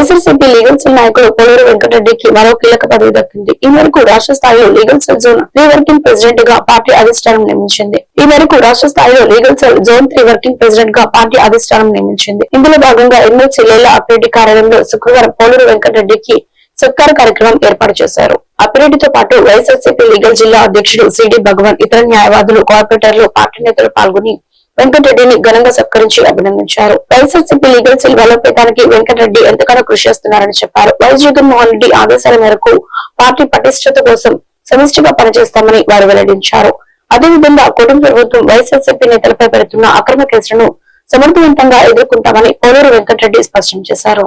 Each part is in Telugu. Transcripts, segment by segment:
వైఎస్ఆర్సీపీ లీగల్ సెల్ నాయకుడు పోలూరు వెంకటరెడ్డికి మరో కీలక పదవి దక్కింది. ఈ మేరకు రాష్ట్ర స్థాయిలో legal cell zone three working ప్రెసిడెంట్గా పార్టీ అధిష్టానం నియమించింది ఈ మేరకు రాష్ట్ర స్థాయిలో legal cell zone three working ప్రెసిడెంట్గా పార్టీ అధిష్టానం నియమించింది ఇందులో భాగంగా ఎమ్మెల్సీ లేల అప్రెడ్డి కార్యాలయంలో శుక్రవారం పోలూరు వెంకటరెడ్డికి సత్కార కార్యక్రమం ఏర్పాటు చేశారు. అప్పిరెడ్డితో పాటు వైఎస్ఆర్సీపీ లీగల్ జిల్లా అధ్యక్షుడు సిడి భగవాన్ ఇతర న్యాయవాదులు కార్పొరేటర్లు పార్టీ నేతలు పాల్గొని వెంకటరెడ్డిని ఘనంగా సత్కరించి అభినందించారు. వైఎస్ఆర్సీపీ లీగల్ సెల్ బలోపేతానికి వెంకటరెడ్డి ఎంతగానో కృషి చేస్తున్నారని చెప్పారు. వైఎస్ జగన్మోహన్ రెడ్డి ఆదేశాల మేరకు పార్టీ పటిష్టత కోసం సమిష్టిగా పనిచేస్తామని వారు వెల్లడించారు. అదేవిధంగా కుటుంబ ప్రభుత్వం వైఎస్ఆర్సీపీ నేతలపై పెడుతున్న అక్రమ కేసులను సమర్థవంతంగా ఎదుర్కొంటామని పోలూరు వెంకటరెడ్డి స్పష్టం చేశారు.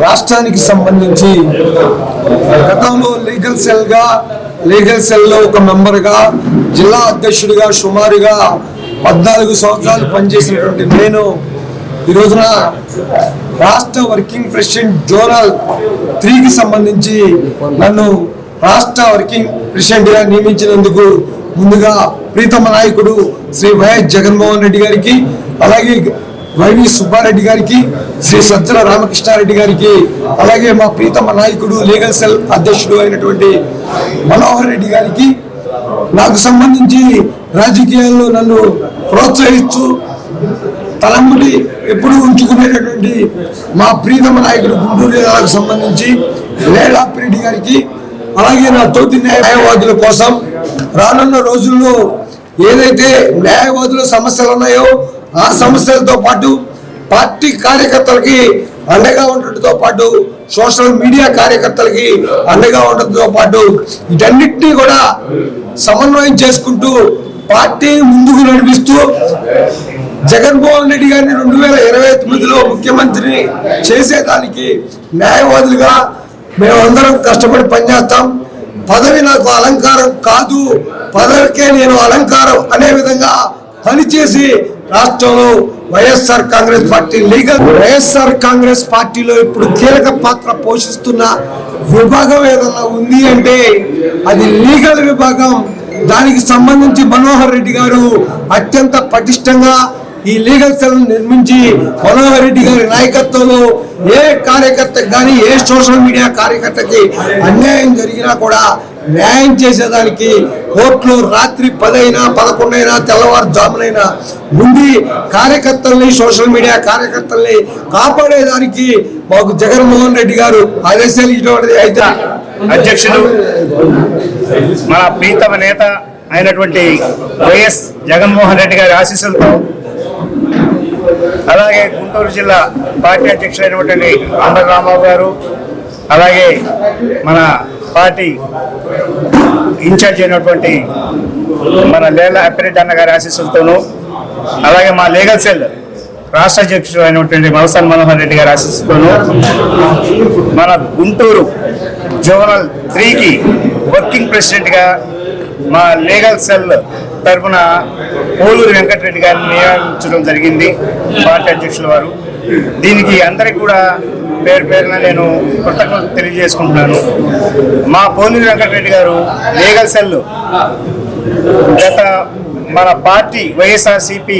రాష్ట్రానికి సంబంధించి గతంలో లీగల్ సెల్గా లీగల్ సెల్లో ఒక మెంబర్గా జిల్లా అధ్యక్షుడిగా సుమారుగా పద్నాలుగు సంవత్సరాలు పనిచేసినటువంటి నేను ఈ రోజున రాష్ట్ర వర్కింగ్ ప్రెసిడెంట్ జోనల్ త్రీకి సంబంధించి నన్ను రాష్ట్ర వర్కింగ్ ప్రెసిడెంట్గా నియమించినందుకు ముందుగా ప్రీతమ నాయకుడు శ్రీ వైఎస్ జగన్మోహన్ రెడ్డి గారికి అలాగే వైవి సుబ్బారెడ్డి గారికి శ్రీ సజ్జల రామకృష్ణారెడ్డి గారికి అలాగే మా ప్రీతమ నాయకుడు లీగల్ సెల్ అధ్యక్షుడు అయినటువంటి మనోహర్ రెడ్డి గారికి నాకు సంబంధించి రాజకీయాల్లో నన్ను ప్రోత్సహిస్తూ తలమ్మడి ఎప్పుడు ఉంచుకునేటటువంటి మా ప్రీతమ నాయకుడు గుంటూరు జిల్లాకు సంబంధించి లేడాపిరెడ్డి గారికి అలాగే నా తోటి న్యాయవాదుల కోసం రానున్న రోజుల్లో ఏదైతే న్యాయవాదుల సమస్యలు ఉన్నాయో ఆ సమస్యలతో పాటు పార్టీ కార్యకర్తలకి అండగా ఉండటంతో పాటు సోషల్ మీడియా కార్యకర్తలకి అండగా ఉండటంతో పాటు వీటన్నిటినీ కూడా సమన్వయం చేసుకుంటూ పార్టీని ముందుకు నడిపిస్తూ జగన్మోహన్ రెడ్డి గారిని రెండు వేల ఇరవై తొమ్మిదిలో ముఖ్యమంత్రిని చేసేదానికి న్యాయవాదులుగా మేమందరం కష్టపడి పనిచేస్తాం. పదవి నాకు అలంకారం కాదు. పదవికే నేను అలంకారం అనే విధంగా పనిచేసి రాష్ట్రంలో YSR Congress party legal YSR Congress పార్టీలో ఇప్పుడు కీలక పాత్ర పోషిస్తున్న విభాగం ఏదన్నా ఉంది అంటే అది లీగల్ విభాగం. దానికి సంబంధించి మనోహర్ రెడ్డి గారు అత్యంత పటిష్టంగా ఈ లీగల్ సెల్ నిర్మించి మనోహర్ రెడ్డి గారి నాయకత్వంలో ఏ కార్యకర్తకి కానీ ఏ సోషల్ మీడియా కార్యకర్తకి అన్యాయం జరిగినా కూడా న్యాయం చేసేదానికి కోర్టులో రాత్రి పదైనా పదకొండైనా తెల్లవారుజామునైనా ఉండి కార్యకర్తల్ని సోషల్ మీడియా కార్యకర్తల్ని కాపాడేదానికి మాకు జగన్మోహన్ రెడ్డి గారు ఆదేశాలు ఇటువంటిది అయితే. అధ్యక్షుడు మన ప్రీతమ నేత అయినటువంటి వైఎస్ జగన్మోహన్ రెడ్డి గారి ఆశీస్సులతో అలాగే గుంటూరు జిల్లా పార్టీ అధ్యక్షులైనటువంటి ఆంధ్ర రామారావు గారు అలాగే మన పార్టీ ఇన్ఛార్జ్ అయినటువంటి మన లేల అప్పిరెడ్డి అన్న గారి ఆశీస్సులతోనూ అలాగే మా లీగల్ సెల్ రాష్ట్ర అధ్యక్షుడు అయినటువంటి మలసాన్ మనోహర్ రెడ్డి గారి ఆశీస్సుతోనూ మన గుంటూరు జోనల్ త్రీకి వర్కింగ్ ప్రెసిడెంట్గా మా లీగల్ సెల్ తరఫున పోలూరు వెంకటరెడ్డి గారిని నియమించడం జరిగింది పార్టీ అధ్యక్షుల వారు. దీనికి అందరికి కూడా పేరు పేరున నేను కృతజ్ఞత తెలియజేసుకుంటున్నాను. మా పోలూరు వెంకటరెడ్డి గారు లీగల్ సెల్ గత మన పార్టీ వైఎస్ఆర్సిపి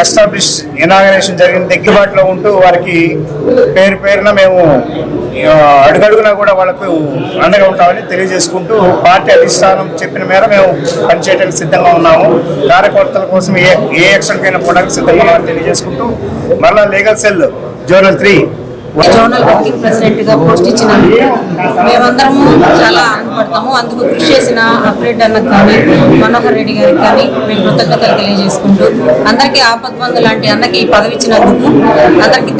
ఎస్టాబ్లిష్ ఇనాగరేషన్ జరిగిన దగ్గరబాటులో ఉంటూ వారికి పేరు పేరున మేము అడుగడుగునా కూడా వాళ్ళకు అండగా ఉంటామని తెలియజేసుకుంటూ పార్టీ అధిష్టానం చెప్పిన మేర మేము పనిచేయడానికి సిద్ధంగా ఉన్నాము. కార్యకర్తల కోసం ఏ ఏ యాక్షన్కైనా పోవడానికి సిద్ధంగా ఉన్నామని తెలియజేసుకుంటూ మరలా legal cell zonal three zonal working ప్రెసిడెంట్గా పోస్ట్ ఇచ్చిన మేమందరము చాలా ఆనందపడతాము. అందుకు కృషి చేసిన అప్రెడ్ అన్నకు కానీ మనోహర్ రెడ్డి గారికి కానీ మేము కృతజ్ఞతలు తెలియజేసుకుంటూ అందరికీ ఆపద్బంధు లాంటి అన్నకి ఈ పదవి ఇచ్చినందుకు అందరికీ